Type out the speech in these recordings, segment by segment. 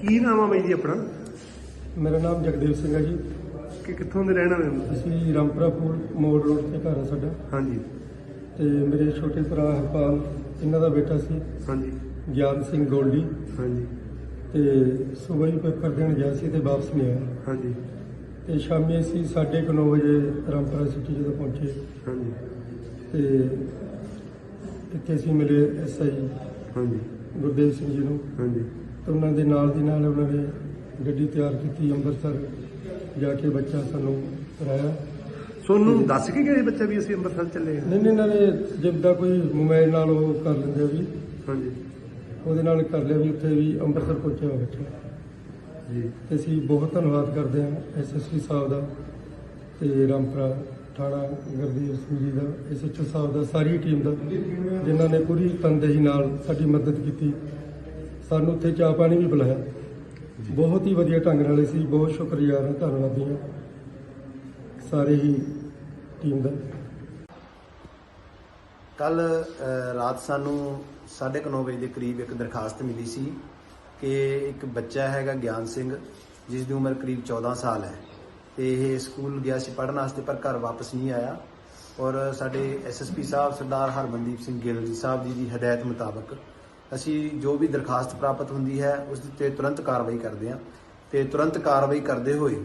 ਕੀ ਨਾਮ ਆ ਬਾਈ ਜੀ ਆਪਣਾ? ਮੇਰਾ ਨਾਮ ਜਗਦੇਵ ਸਿੰਘ ਹੈ ਜੀ। ਕਿ ਕਿੱਥੋਂ ਦੇ ਰਹਿਣ ਵਾਲੇ ਹੋ? ਅਸੀਂ ਰਾਮਪੁਰਾ ਫੂਲ ਮੋੜ ਰੋਡ ਤੇ ਘਰ ਹੈ ਸਾਡਾ। ਹਾਂਜੀ। ਤੇ ਮੇਰੇ ਛੋਟੇ ਭਰਾ ਹਰਪਾਲ ਇਹਨਾਂ ਦਾ ਬੇਟਾ ਸੀ। ਹਾਂਜੀ। ਗਿਆਨ ਸਿੰਘ ਗੋਲਡੀ। ਹਾਂਜੀ। ਤੇ ਸਵੇਰ ਹੀ ਪੇਪਰ ਦੇਣ ਗਿਆ ਸੀ ਤੇ ਵਾਪਸ ਨਹੀਂ ਆਇਆ। ਹਾਂਜੀ। ਤੇ ਸ਼ਾਮੀ ਅਸੀਂ 9:30 ਵਜੇ ਰਾਮਪੁਰਾ ਸਿਟੀ ਜਦੋਂ ਪਹੁੰਚੇ। ਹਾਂਜੀ। ਤੇ ਇੱਥੇ ਅਸੀਂ ਮਿਲੇ ਐਸਆਈ ਹਾਂਜੀ। ਗੁਰਦੇਵ ਸਿੰਘ ਜੀ ਨੂੰ। ਹਾਂਜੀ। ਤੇ ਉਹਨਾਂ ਦੇ ਨਾਲ ਦੀ ਨਾਲ ਉਹਨਾਂ ਨੇ ਗੱਡੀ ਤਿਆਰ ਕੀਤੀ ਅੰਮ੍ਰਿਤਸਰ ਜਾ ਕੇ ਬੱਚਾ ਸਾਨੂੰ ਕਰਾਇਆ। ਸੋਨੂੰ ਦੱਸ ਕੇ ਗਏ ਬੱਚਾ ਵੀ ਅਸੀਂ ਅੰਮ੍ਰਿਤਸਰ ਚੱਲੇ ਹਾਂ ਨਹੀਂ ਨਹੀਂ ਇਹਨਾਂ ਨੇ ਜਿੱਦਾਂ ਕੋਈ ਮੋਬਾਈਲ ਨਾਲ ਉਹ ਕਰ ਲੈਂਦੇ ਆ ਵੀ। ਹਾਂਜੀ। ਉਹਦੇ ਨਾਲ ਕਰ ਲਿਆ ਵੀ ਉੱਥੇ ਵੀ ਅੰਮ੍ਰਿਤਸਰ ਪਹੁੰਚਿਆ ਬੱਚਾ। ਤੇ ਅਸੀਂ ਬਹੁਤ ਧੰਨਵਾਦ ਕਰਦੇ ਹਾਂ ਐਸਐਸਪੀ ਸਾਹਿਬ ਦਾ ਤੇ ਰਾਮਪੁਰਾ ਥਾਣਾ ਗੁਰਦੇਵ ਸਿੰਘ ਜੀ ਦਾ ਐਸਐਚਓ ਸਾਹਿਬ ਦਾ ਸਾਰੀ ਟੀਮ ਦਾ ਜਿਨ੍ਹਾਂ ਨੇ ਪੂਰੀ ਤਨਦੇਹੀ ਨਾਲ ਸਾਡੀ ਮਦਦ ਕੀਤੀ। ਸਾਨੂੰ ਉੱਥੇ ਚਾਹ ਪਾਣੀ ਵੀ ਪਿਲਾਇਆ। ਬਹੁਤ ਹੀ ਵਧੀਆ ਢੰਗ ਨਾਲ ਸੀ ਬਹੁਤ ਸ਼ੁਕਰੀਆ ਹਾਂ ਧੰਨਵਾਦੀ ਹਾਂ। ਸਾਰੇ ਹੀ ਟੀਮ ਦਾ। ਕੱਲ ਰਾਤ ਸਾਨੂੰ 9:30 ਵਜੇ ਦੇ ਕਰੀਬ ਇੱਕ ਦਰਖਾਸਤ ਮਿਲੀ ਸੀ ਕਿ ਇੱਕ ਬੱਚਾ ਹੈਗਾ ਗਿਆਨ ਸਿੰਘ, ਜਿਸ ਦੀ ਉਮਰ ਕਰੀਬ 14 ਸਾਲ ਹੈ। ਤੇ ਇਹ ਸਕੂਲ ਗਿਆ ਸੀ ਪੜ੍ਹਨ ਵਾਸਤੇ, ਪਰ ਘਰ ਵਾਪਸ ਨਹੀਂ ਆਇਆ। ਔਰ ਸਾਡੇ ਐਸਐਸਪੀ ਸਾਹਿਬ ਸਰਦਾਰ ਹਰਮਨਦੀਪ ਸਿੰਘ ਗਿੱਲ ਜੀ ਸਾਹਿਬ ਜੀ ਦੀ ਹਦਾਇਤ ਮੁਤਾਬਕ ਅਸੀਂ ਜੋ ਵੀ ਦਰਖਾਸਤ ਪ੍ਰਾਪਤ ਹੁੰਦੀ ਹੈ, ਉਸ ਦੇ ਉੱਤੇ ਤੁਰੰਤ ਕਾਰਵਾਈ ਕਰਦੇ ਹਾਂ। ਤੇ ਤੁਰੰਤ ਕਾਰਵਾਈ ਕਰਦੇ ਹੋਏ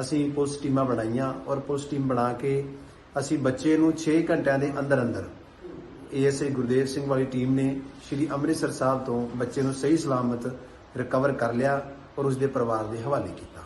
ਅਸੀਂ ਪੁਲਿਸ ਟੀਮਾਂ ਬਣਾਈਆਂ ਔਰ ਪੁਲਿਸ ਟੀਮ ਬਣਾ ਕੇ ਅਸੀਂ ਬੱਚੇ ਨੂੰ 6 ਘੰਟਿਆਂ ਦੇ ਅੰਦਰ ਅੰਦਰ ਏਐਸਏ ਗੁਰਦੇਵ ਸਿੰਘ ਵਾਲੀ ਟੀਮ ਨੇ ਸ਼੍ਰੀ ਅੰਮ੍ਰਿਤਸਰ ਸਾਹਿਬ ਤੋਂ ਬੱਚੇ ਨੂੰ ਸਹੀ ਸਲਾਮਤ ਰਿਕਵਰ ਕਰ ਲਿਆ ਔਰ ਉਸ ਦੇ ਪਰਿਵਾਰ ਦੇ ਹਵਾਲੇ ਕੀਤਾ।